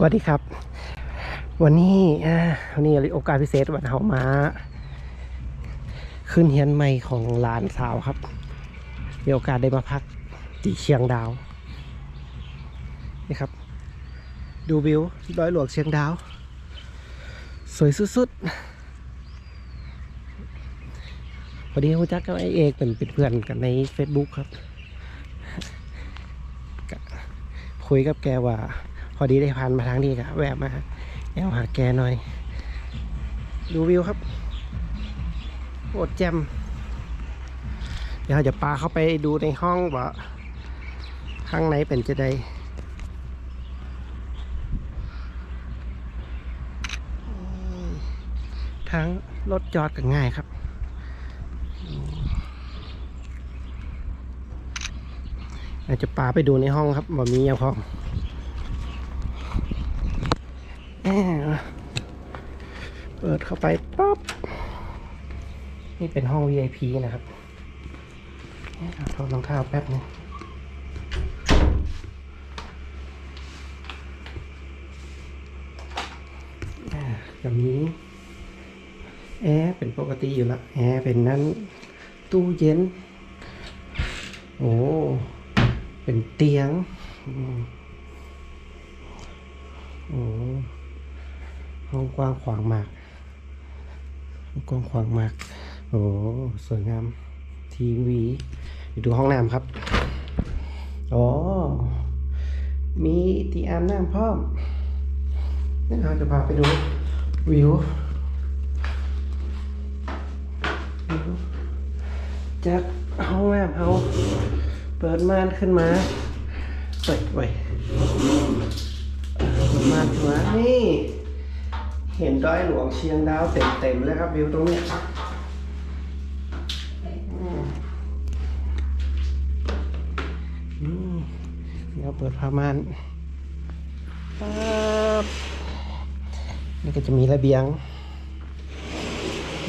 สวัสดีครับ วันนี้วันนี้โอกาสพิเศษวันเขามา ขึ้นเฮียนใหม่ของหลานสาวครับมีโอกาสได้มาพักที่เชียงดาวนี่ครับ ดูวิวดอยหลวงเชียงดาว สวยสุดๆพอดีรู้จักกับไอเอกเป็นเพื่อนกันใน Facebook ครับ คุยกับแกว่า พอดีได้ผ่านมาทางนี้ก็แวะมาแอวหาแกหน่อย ดูวิวครับโอดแจมเดี๋ยวจะปาเข้าไปดูในห้องว่าข้างในเป็นจะได้ทั้งรถจอดก็ง่ายครับอาจจะปาไปดูในห้องครับว่ามีอย่างพร้อม แอม เปิดเข้าไปปั๊บ นี่เป็นห้อง VIP นะครับถอดรองเท้าแป๊บนึงอ่าแบบนี้แอร์เป็นปกติอยู่ล้วแอร์เป็นนั้น ตู้เย็น โอ้ เป็นเตียงอืมโอ้ ห้องกว้างขวางมากห้องกว้างขวางมากโอ้สวยงามทีวีอยู่ดูห้องน้ำครับอ๋อมีที่อาบน้ำพร้อมนี่เราจะพาไปดูวิววิวจากห้องน้ำเขาเปิดม่านขึ้นมาเปิดไว้มาถึงแล้วนี่ เห็นดอยหลวงเชียงดาวเต็มๆเลยครับวิวตรงนี้ยอืมนี่เดี๋ยวเปิดผ้าม่านปั๊บนี่ก็จะมีระเบียง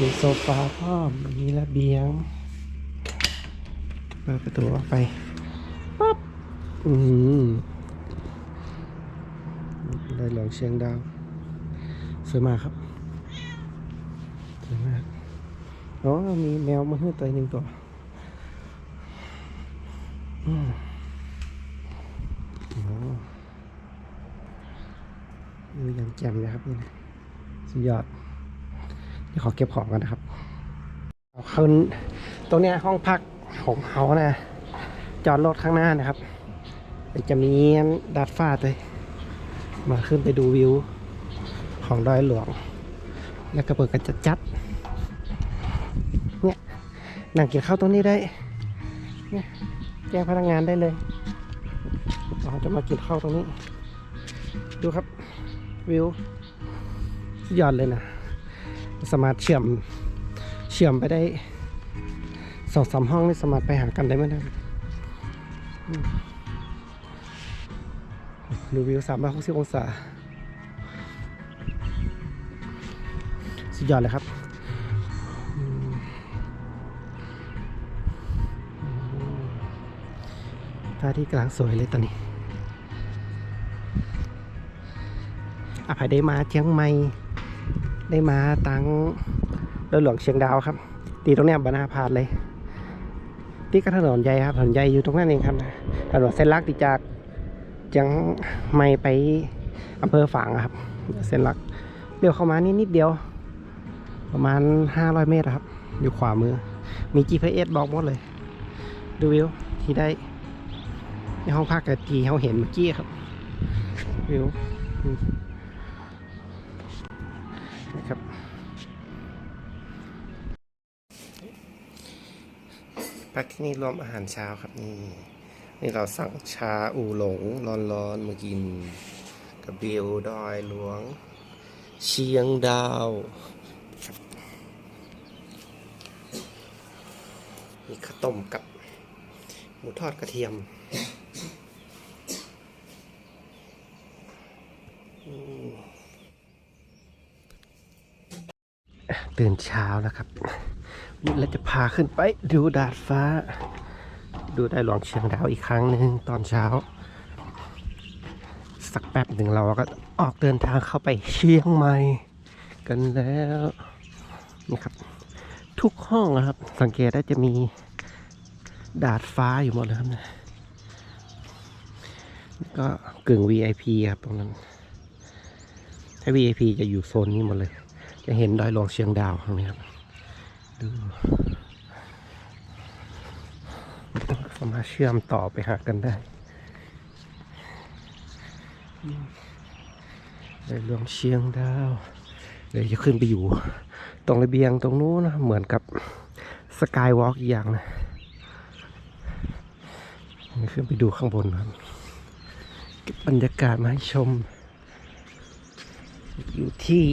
มีโซฟาพร้อมมีระเบียง เปิดประตูออกไปปั๊บอืมได้หลองเชียงดาว สวยมากครับ สวยมากอ๋อมีแมวมาให้ตัวหนึ่งตัวอืมโอ้ดูอย่างแจ่มเลยครับนี่นะสุดยอดเดี๋ยวขอเก็บของกันนะครับเอาขึ้นตรงเนี้ยห้องพักของเขานะ จอดรถข้างหน้านะครับจะมีดาดฟ้าเลยมาขึ้นไปดูวิว ของดอยหลวง แล้วก็เปิดกันจัดจัดเนี่ยนั่งกินข้าวตรงนี้ได้เนี่ยแจ้งพนักงานได้เลยเราจะมากินข้าวตรงนี้ ดูครับวิวยอดเลยนะ สามารถเชื่อมเชื่อมไปได้สองสามห้องนี่สามารถไปหากันได้ไหมนะดูวิวสามร้อยหกสิบองศา สุดยอดเลยครับพระอาที่กำลังสวยเลยตอนนี้อภัยได้มาเชียงใหม่ ได้มาตังดอหลวงเชียงดาวครับ ตีตรงนี้บรรณาพาดเลย ที่ก็ถนนใหญ่ครับถนนใหญ่อยู่ตรงนั้นเองครับถนนเส้นลักติจากยังไม่ไปอำเภอฝางครับ เส้นหลักเลี้ยวเข้ามานี่นิดเดียว ประมาณ 500 เมตรครับ อยู่ขวามือ มี GPS บอกหมดเลย ดูวิวที่ได้ในห้องพักกับที่เขาเห็นเมื่อกี้ครับ วิวนะครับพักที่นี่รวมอาหารเช้าครับนี่นี่เราสั่งชาอูหลงร้อนๆมากิน กับเบลดอยหลวง เชียงดาวครับ มีข้าวต้มกับหมูทอดกระเทียมตื่นเช้าแล้วครับแล้วจะพาขึ้นไปดูดาดฟ้า ดูได้หลวงเชียงดาวอีกครั้งหนึ่งตอนเช้า สักแป๊บป๊บหนึ่งเราก็ออกเดินทางเข้าไปเชียงใหม่กันแล้วนี่ครับ ทุกห้องนะครับ สังเกตได้จะมีดาดฟ้าอยู่หมดเลยครับเนี่ยแล้วก็กึ่ง VIP ครับตรงนั้น ถ้า VIP จะอยู่โซนนี้หมดเลย จะเห็นดอยหลวงเชียงดาวตรงนี้ครับดูสามารถเชื่อมต่อไปหากันได้ดอยหลวงเชียงดาว เดี๋ยวจะขึ้นไปอยู่ ตรงระเบียงตรงนู้นนะเหมือนกับสกายวอล์กอีกอย่างนะเดี๋ยขึ้นไปดูข้างบนครับเก็บบรรยากาศมาให้ชม อยู่ที่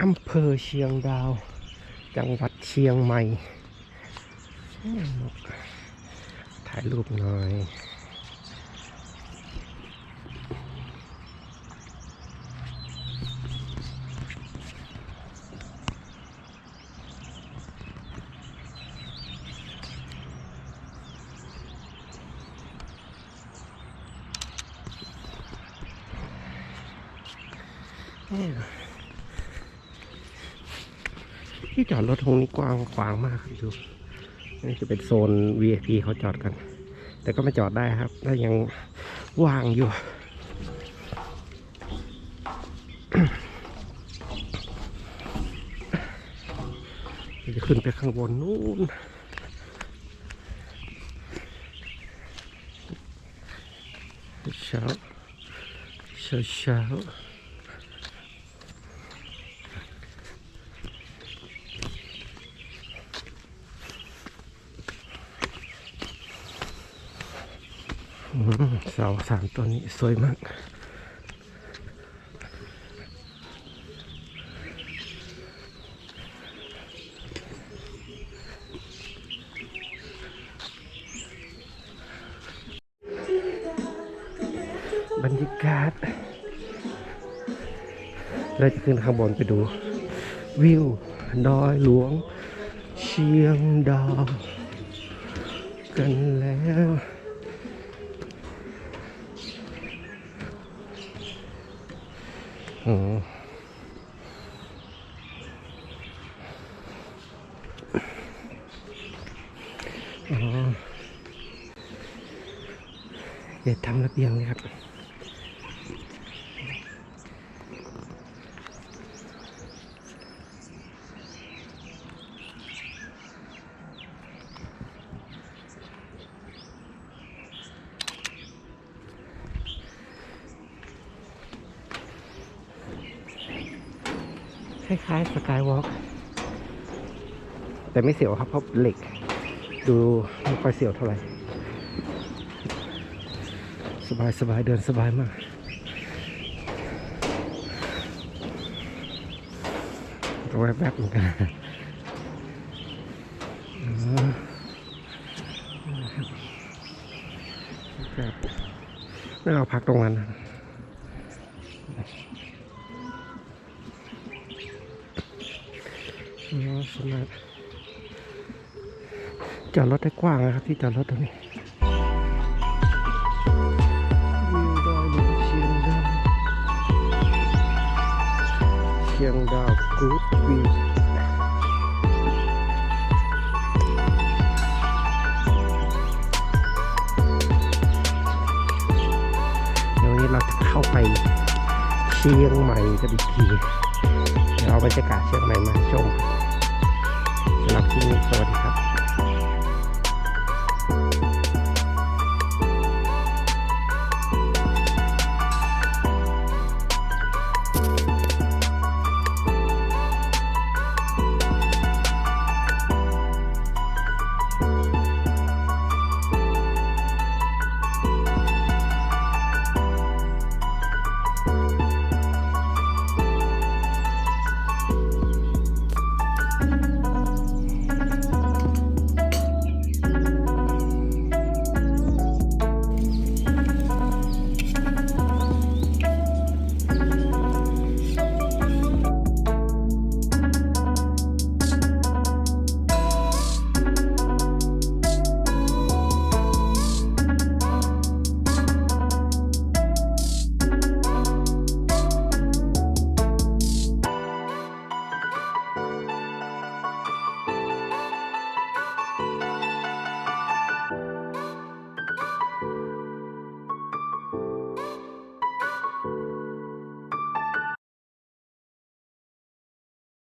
อำเภอเชียงดาว จังหวัดเชียงใหม่ ถ่ายรูปหน่อย ที่จอดรถตรงนี้กว้างขวางมากดูนี่จะเป็นโซน VIP เขาจอดกัน แต่ก็ม่จอดได้ครับ ถ้ายังว่างอยู่ จะขึ้นไปข้างบนนู้นเช้าเช้าเช้า เสาสามตัวนี้สวยมาก บรรยากาศเราจะขึ้นข้างบนไปดู วิวดอยหลวง เชียงดาวกันแล้ว อ๋ออ๋อเดี๋ยวทำระ เบียงเลยครับ คล้ายๆสกายวอล์กแต่ไม่เสียวครับเพราะเหล็ก ดูไม่ค่อยเสียวเท่าไหร่ สบายสบายเดินสบายมากก็แวบๆเหมือนกันอ๋อครับแล้วเราพักตรงนั้นสมาจอดรถได้กว้างนะครับ ที่จอดรถตรงนี้ ชียงดาวกูดวีเดี๋ยวนี้เราจะเข้าไปเชียงใหม่กันอีกทีเดี๋ยวเอาบรรยากาศเชียงใหม่มาชมสำหรับที่นี่สวัสดีครับ